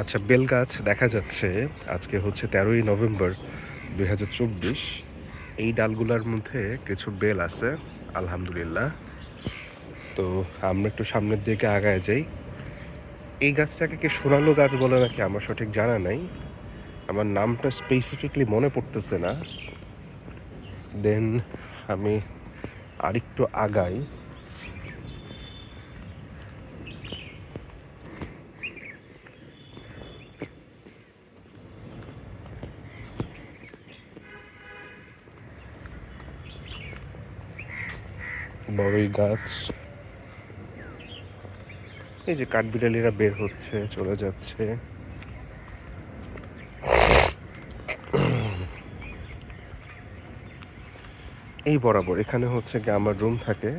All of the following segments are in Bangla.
আচ্ছা বেল গাছ দেখা যাচ্ছে। আজকে হচ্ছে তেরোই নভেম্বর দুই হাজার চব্বিশ। এই ডালগুলোর মধ্যে কিছু বেল আছে, আলহামদুলিল্লাহ। তো আমরা একটু সামনের দিকে আগায় যাই। এই গাছটাকে কি সোনালো গাছ বলে নাকি আমার সঠিক জানা নাই। আমার নামটা স্পেসিফিকলি মনে পড়তেছে না। দেন আমি আরেকটু আগাই। বড়ই গাছ। এই যে কাঠবিড়ালিরা বের হচ্ছে, চলে যাচ্ছে। এই বরাবর, এখানে হচ্ছে কি আমার রুম থাকে।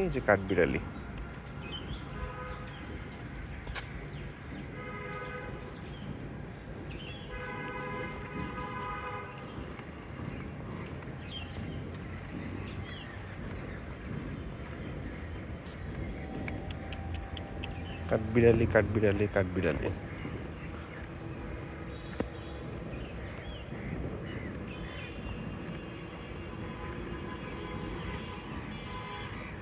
এই যে কাঠবিড়ালি। কাঠবিড়ালি কাঠবিড়ালি কাঠবিড়ালি